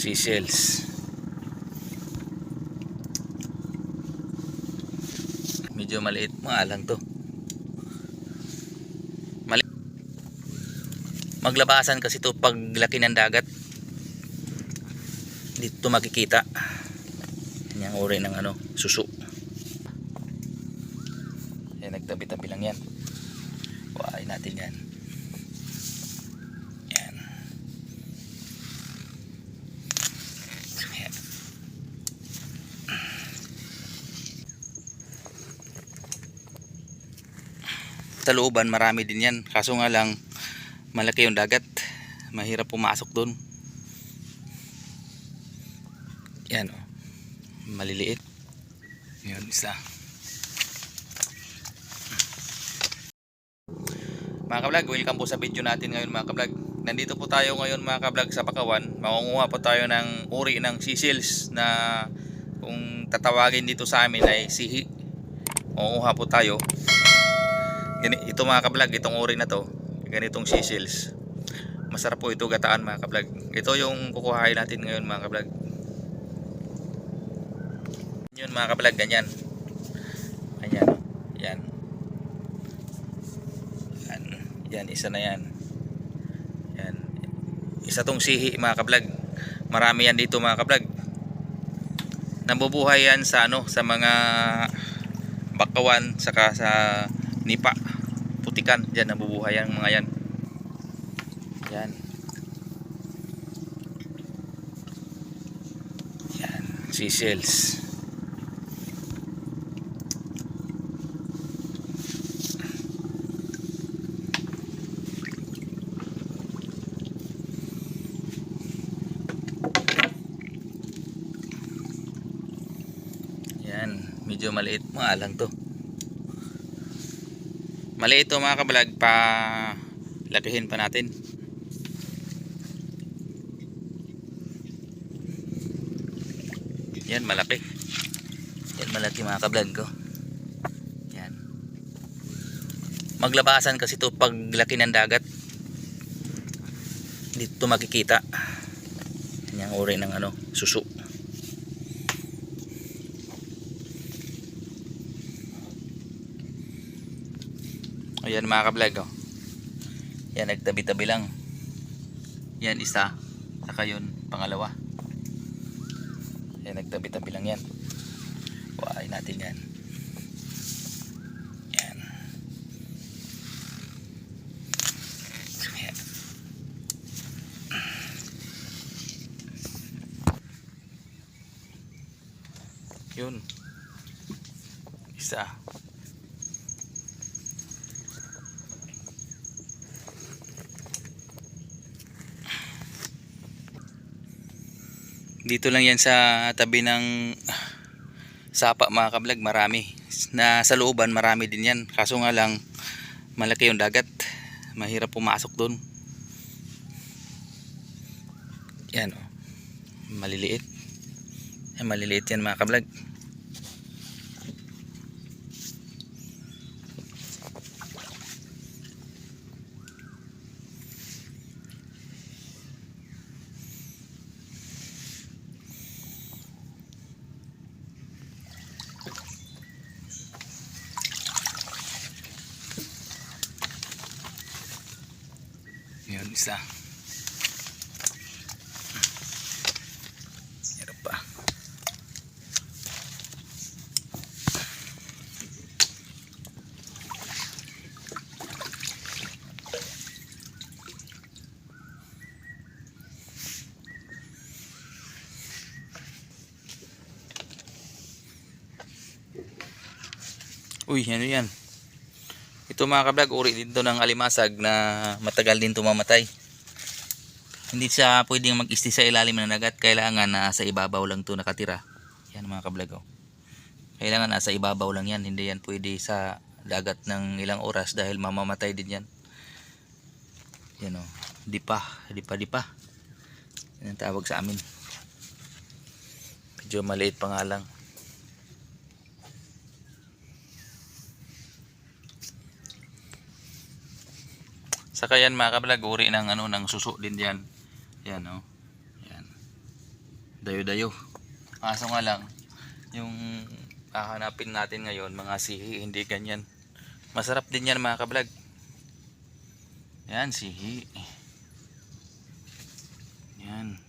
seashells medyo maliit. Mga lang to. Mali maglabasan kasi to pag laki ng dagat. Dito makikita. Yung uri ng ano suso. Yan nagtabi-tabi lang yan. Kuhain natin yan yan sa marami din yan. Kaso nga lang malaki yung dagat. Mahirap pumasok doon yan o maliliit. Yun isa. Mga kablog welcome po sa video natin ngayon mga kablog nandito po tayo ngayon mga kablog sa Pakawan. Makunguha po tayo ng uri ng seashells na kung tatawagin dito sa amin ay sihi. Makunguha po tayo ito mga kablog itong uri na to ganitong seashells masarap po ito gataan mga kablog ito yung kukuhain natin ngayon mga kablog yun mga kablog ganyan. Ayan yan. Yan yan isa na yan. Yan. Isa tong sihi mga kablog marami yan dito mga kablog nabubuhay yan sa ano sa mga bakawan saka sa nipa putikan dyan nabubuhay yan mga yan. Yan. Yan seashells yan medyo maliit. Mga lang to maliit to mga kabalag pa lakihin pa natin. Yan malaki. Yan malaki mga kabalag ko yan. Maglabasan kasi to pag laki ng dagat. Dito makikita. Yan yung uri ng ano suso Ayan mga kablog oh. Yan nagtabi-tabi lang. Yan isa. Saka yun pangalawa. Yan nagtabi-tabi lang yan. Kuhain natin yan. Yan. Yan. Yun. Isa. Dito lang yan sa tabi ng sapa mga kablog. Marami. Na sa looban marami din yan. Kaso nga lang malaki yung dagat. Mahirap pumasok doon yan oh. maliliit. Yan, maliliit yan mga kablog yun isa Meron pa Uy, ano yan? Ito mga kablog, uri dito ng alimasag na matagal din tumamatay. Hindi siya pwedeng mag-isti sa ilalim ng dagat. Kailangan na sa ibabaw lang to nakatira. Yan mga kablog. Oh. Kailangan nasa ibabaw lang yan. Hindi yan pwede sa dagat ng ilang oras dahil mamamatay din yan. Yan o. Oh. Dipa. Dipa dipa. Yan ang tawag sa amin. Medyo maliit pa nga lang. Saka yan mga kablog, uri ng ano ng suso din diyan. Yan oh. Yan. dayo-dayo. Kaso nga lang, yung hahanapin natin ngayon, mga sihi, hindi ganyan. Masarap din yan mga kablog. Yan, sihi. Yan.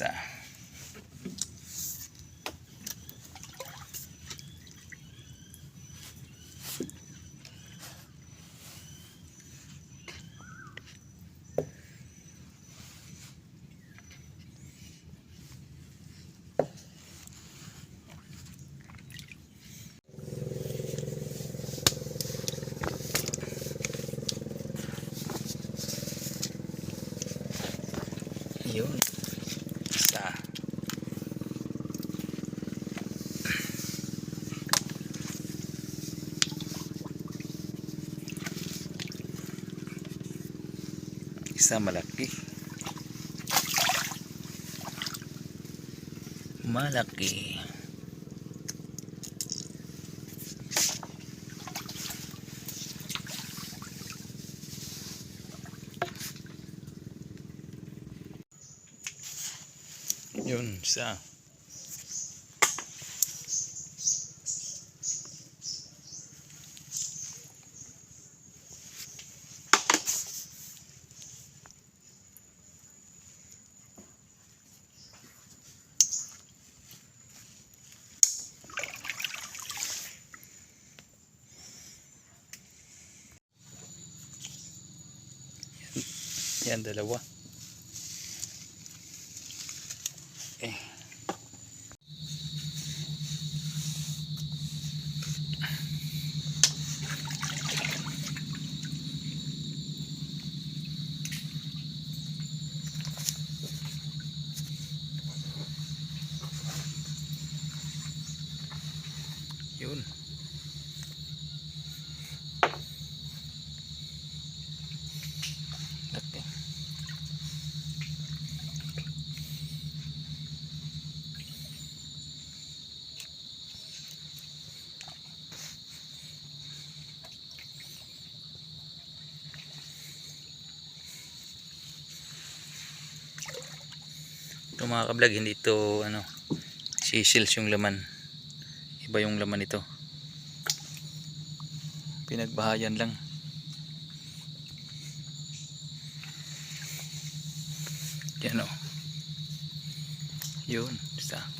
Yan Isa malaki. Malaki. Yun, isa. Yan, dalawa. Eh. Yun. Mga kablog, hindi ito ano, sisils yung laman. Iba yung laman ito. Pinagbahayan lang. Yan o. Yun, isa.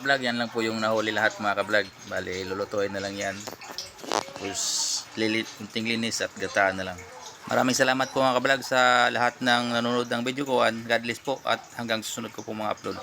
Kablog, yan lang po yung nahuli lahat mga kablog. Bali, lulutuin na lang yan. Tapos, lilit, kunting linis at gataan na lang. Maraming salamat po mga kablog sa lahat ng nanonood ng video ko. God bless po at hanggang susunod ko po mga upload.